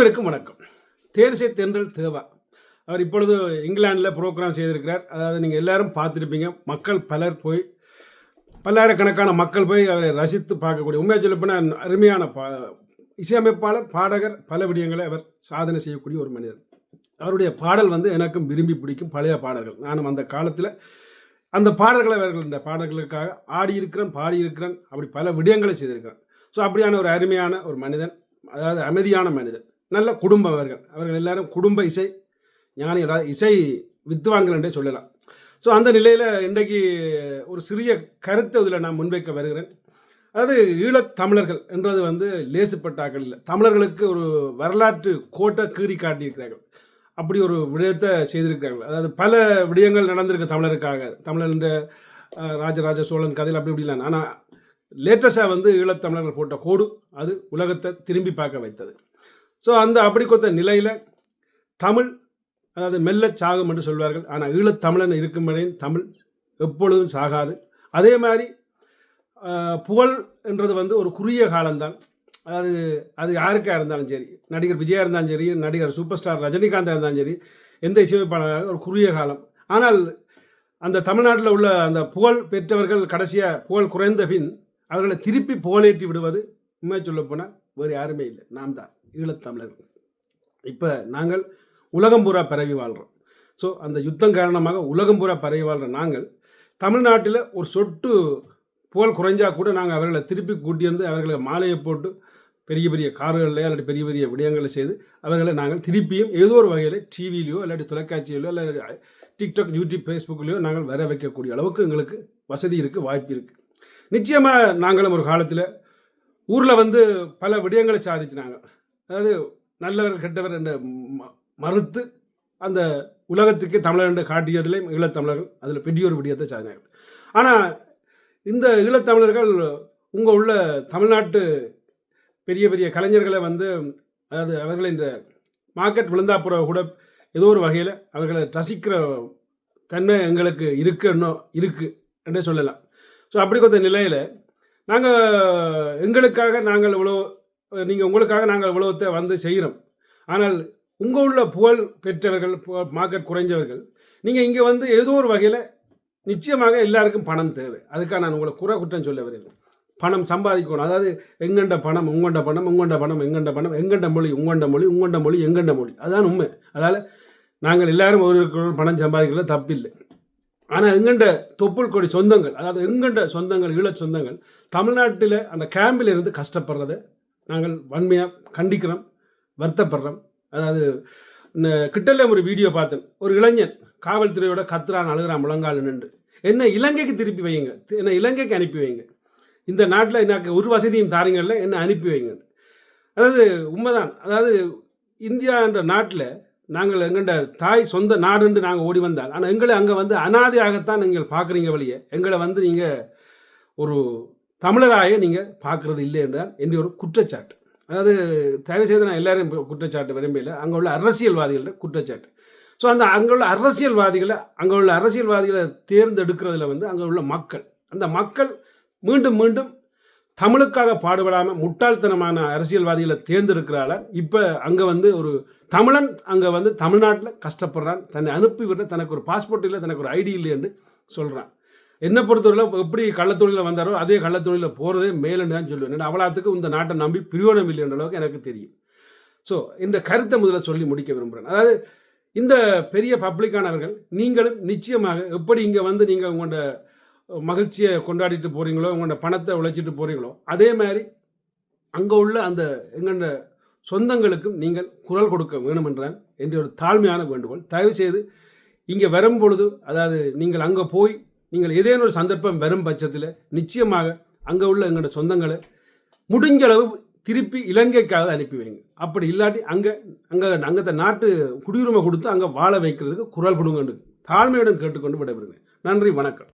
அனைவருக்கும் வணக்கம். தேர்சை தென்றல் தேவா. அவர் இப்பொழுது இங்கிலாந்தில் ப்ரோக்ராம் செய்திருக்கிறார். அதாவது நீங்கள் எல்லாரும் பார்த்துருப்பீங்க. மக்கள் பலர் போய் பல்லாயிரக்கணக்கான மக்கள் போய் அவரை ரசித்து பார்க்கக்கூடிய உண்மையாக சொல்லப்போனால் அருமையான பா இசையமைப்பாளர் பாடகர் பல விடயங்களை அவர் சாதனை செய்யக்கூடிய ஒரு மனிதர். அவருடைய பாடல் வந்து எனக்கும் விரும்பி பிடிக்கும் பழைய பாடல்கள். நானும் அந்த காலத்தில் அந்த பாடல்களை அவர்கள் இந்த பாடல்களுக்காக ஆடியிருக்கிறேன் பாடியிருக்கிறேன். அப்படி பல விடயங்களை செய்திருக்கிறேன் ஸோ அப்படியான ஒரு அருமையான ஒரு மனிதன் அதாவது அமைதியான மனிதன். நல்ல குடும்பம் அவர்கள். அவர்கள் எல்லாரும் குடும்ப இசை ஞானி அதாவது இசை வித்வான்கள் என்றே சொல்லலாம். ஸோ அந்த நிலையில் இன்றைக்கு ஒரு சிறிய கருத்தை இதில் நான் முன்வைக்க வருகிறேன். அதாவது ஈழத் தமிழர்கள் என்றது வந்து லேசுப்பட்டாக்கள் இல்லை. தமிழர்களுக்கு ஒரு வரலாற்று கோட்டை கீறி காட்டியிருக்கிறார்கள். அப்படி ஒரு விடயத்தை செய்திருக்கிறார்கள். அதாவது பல விடயங்கள் நடந்திருக்கு தமிழருக்காக. தமிழர் என்ற ராஜராஜ சோழன் கதையில் அப்படி இப்படிலாம் ஆனால் லேட்டஸ்டாக வந்து ஈழத்தமிழர்கள் போட்ட கோடு அது உலகத்தை திரும்பி பார்க்க வைத்தது. ஸோ அந்த அப்படி கொத்த நிலையில் தமிழ் அதாவது மெல்லச் சாகும் என்று சொல்வார்கள். ஆனால் ஈழத்தமிழன் இருக்கும் வரையும் தமிழ் எப்பொழுதும் சாகாது. அதே மாதிரி புகழ் என்றது வந்து ஒரு குறுகிய காலம்தான். அதாவது அது யாருக்காக இருந்தாலும் சரி நடிகர் விஜயா இருந்தாலும் சரி நடிகர் சூப்பர் ஸ்டார் ரஜினிகாந்தாக இருந்தாலும் சரி எந்த இசையமைப்பாளராக ஒரு குறுகிய காலம். ஆனால் அந்த தமிழ்நாட்டில் உள்ள அந்த புகழ் பெற்றவர்கள் கடைசியாக புகழ் குறைந்த பின் அவர்களை திருப்பி புகழேற்றி விடுவது உண்மை சொல்லப்போனால் வேறு யாருமே இல்லை. நாம் தான் ஈழத்தமிழர்கள். இப்போ நாங்கள் உலகம் பூரா பரவி வாழ்கிறோம் ஸோ அந்த யுத்தம் காரணமாக உலகம் பூரா பரவி வாழ்கிற நாங்கள் தமிழ்நாட்டில் ஒரு சொட்டு புகழ் குறைஞ்சா கூட நாங்கள் அவர்களை திருப்பி கூட்டி வந்து அவர்களை மாலையை போட்டு பெரிய பெரிய கார்களில் இல்லாட்டி பெரிய பெரிய விடயங்களை செய்து அவர்களை நாங்கள் திருப்பியும் ஏதோ ஒரு வகையில் டிவிலையோ இல்லாட்டி தொலைக்காட்சியிலோ இல்லாட்டி டிக்டாக் யூடியூப் ஃபேஸ்புக்லேயோ நாங்கள் வர வைக்கக்கூடிய அளவுக்கு எங்களுக்கு வசதி இருக்குது வாய்ப்பு இருக்குது நிச்சயமாக நாங்களும் ஒரு காலத்தில் ஊரில் வந்து பல விடயங்களை சாதிச்சு நாங்கள் அதாவது நல்லவர் கெட்டவர் என்ற ம- மறுத்து அந்த உலகத்துக்கு தமிழர் என்று காட்டியதிலே ஈழத்தமிழர்கள் அதில் பெரிய ஒரு விடயத்தை சாதினார்கள். ஆனால் இந்த ஈழத்தமிழர்கள் உங்கள் உள்ள தமிழ்நாட்டு பெரிய பெரிய கலைஞர்களை வந்து அதாவது அவர்களை இந்த மார்க்கெட் விழுந்தாப்புற கூட ஏதோ ஒரு வகையில் அவர்களை ரசிக்கிற தன்மை எங்களுக்கு இருக்கு இன்னும் இருக்கு என்றே சொல்லலாம். ஸோ அப்படி கொடுத்த நிலையில் நாங்கள் எங்களுக்காக நாங்கள் இவ்வளோ நீங்கள் உங்களுக்காக நாங்கள் இவ்வளோத்தை வந்து செய்கிறோம் ஆனால் உங்கள் உள்ள புகழ் பெற்றவர்கள் மார்க்கெட் குறைஞ்சவர்கள் நீங்கள் இங்கே வந்து ஏதோ ஒரு வகையில் நிச்சயமாக எல்லாருக்கும் பணம் தேவை. அதுக்காக நான் உங்களை குறை குற்றம் சொல்ல வருகிறேன் பணம் சம்பாதிக்கணும். அதாவது எங்கண்ட பணம் உங்கண்ட பணம் உங்கண்ட பணம் எங்கண்ட பணம் எங்கண்ட மொழி உங்கண்ட மொழி உங்கண்ட மொழி எங்கண்ட மொழி. அதான் உண்மை. அதால் நாங்கள் எல்லாரும் ஒருவருக்கு பணம் சம்பாதிக்கல தப்பில்லை. ஆனால் எங்கண்ட தொப்புள் கொடி சொந்தங்கள் அதாவது எங்கண்ட சொந்தங்கள் ஈழச் சொந்தங்கள் தமிழ்நாட்டில் அந்த கேம்பில் இருந்து கஷ்டப்படுறத நாங்கள் வன்மையாக கண்டிக்கிறோம் வருத்தப்படுறோம். அதாவது இந்த கிட்டல ஒரு வீடியோ பார்த்தேன். ஒரு இளைஞன் காவல்துறையோட கத்துறான் அழுகிறான் முழங்கால் நின்று. என்ன இலங்கைக்கு திருப்பி வைங்க என்ன இலங்கைக்கு அனுப்பி வைங்க இந்த நாட்டில் எனக்கு ஒரு வசதியும் தாருங்கள்ல என்ன அனுப்பி வைங்க அதாவது உண்மைதான். அதாவது இந்தியா என்ற நாட்டில் நாங்கள் எங்கள்ட தாய் சொந்த நாடுன்னு நாங்கள் ஓடி வந்தால் ஆனால் எங்களை அங்கே வந்து அனாதையாகத்தான் நீங்கள் பார்க்குறீங்க வழியே. எங்களை வந்து நீங்கள் ஒரு தமிழராய நீங்கள் பார்க்குறது இல்லை என்றால் என்ற ஒரு குற்றச்சாட்டு. அதாவது தயவு செய்து நான் எல்லாரையும் குற்றச்சாட்டு விரும்பல அங்கே உள்ள அரசியல்வாதிகளோட குற்றச்சாட்டு. ஸோ அந்த அங்கே உள்ள அரசியல்வாதிகளை அங்கே உள்ள அரசியல்வாதிகளை தேர்ந்தெடுக்கிறதுல வந்து அங்கே உள்ள மக்கள். அந்த மக்கள் மீண்டும் மீண்டும் தமிழுக்காக பாடுபடாமல் முட்டாள்தனமான அரசியல்வாதிகளை தேர்ந்தெடுக்கிறால இப்போ அங்கே வந்து ஒரு தமிழன் அங்கே வந்து தமிழ்நாட்டில் கஷ்டப்படுறான். தன்னை அனுப்பி விட தனக்கு ஒரு பாஸ்போர்ட் இல்லை தனக்கு ஒரு ஐடி இல்லைன்னு சொல்கிறான் என்னை பொறுத்தவரையில் எப்படி கள்ளத்தொழிலில் வந்தாரோ அதே கள்ளத்தொழிலில் போகிறதே மேலுன்னு தான் சொல்லுவேன் ஏன்னா அவ்வளோத்துக்கு இந்த நாட்டை நம்பி பிரியோணம் இல்லைன்ற அளவுக்கு எனக்கு தெரியும். ஸோ இந்த கருத்தை முதல்ல சொல்லி முடிக்க விரும்புகிறேன் அதாவது இந்த பெரிய பப்ளிக்கானவர்கள் நீங்களும் நிச்சயமாக எப்படி இங்கே வந்து நீங்கள் உங்களோட மகிழ்ச்சியை கொண்டாடிட்டு போகிறீங்களோ உங்களோட பணத்தை உழைச்சிட்டு போகிறீங்களோ அதே மாதிரி அங்கே உள்ள அந்த எங்களோட சொந்தங்களுக்கும் நீங்கள் குரல் கொடுக்க வேணுமென்றான் என்ற ஒரு தாழ்மையான வேண்டுகோள். தயவு செய்து இங்கே வரும் பொழுது அதாவது நீங்கள் அங்கே போய் நீங்கள் ஏதேனும் ஒரு சந்தர்ப்பம் வரும் பட்சத்தில் நிச்சயமாக அங்கே உள்ள எங்களோட சொந்தங்களை முடிஞ்ச அளவு திருப்பி இலங்கைக்காக அனுப்பி வைங்க. அப்படி இல்லாட்டி அங்கே அங்கே அங்கே நாட்டு குடியுரிமை கொடுத்து அங்கே வாழ வைக்கிறதுக்கு குரல் கொடுங்கன்னு தாழ்மையுடன் கேட்டுக்கொண்டு விடைபெறுங்க நன்றி வணக்கம்.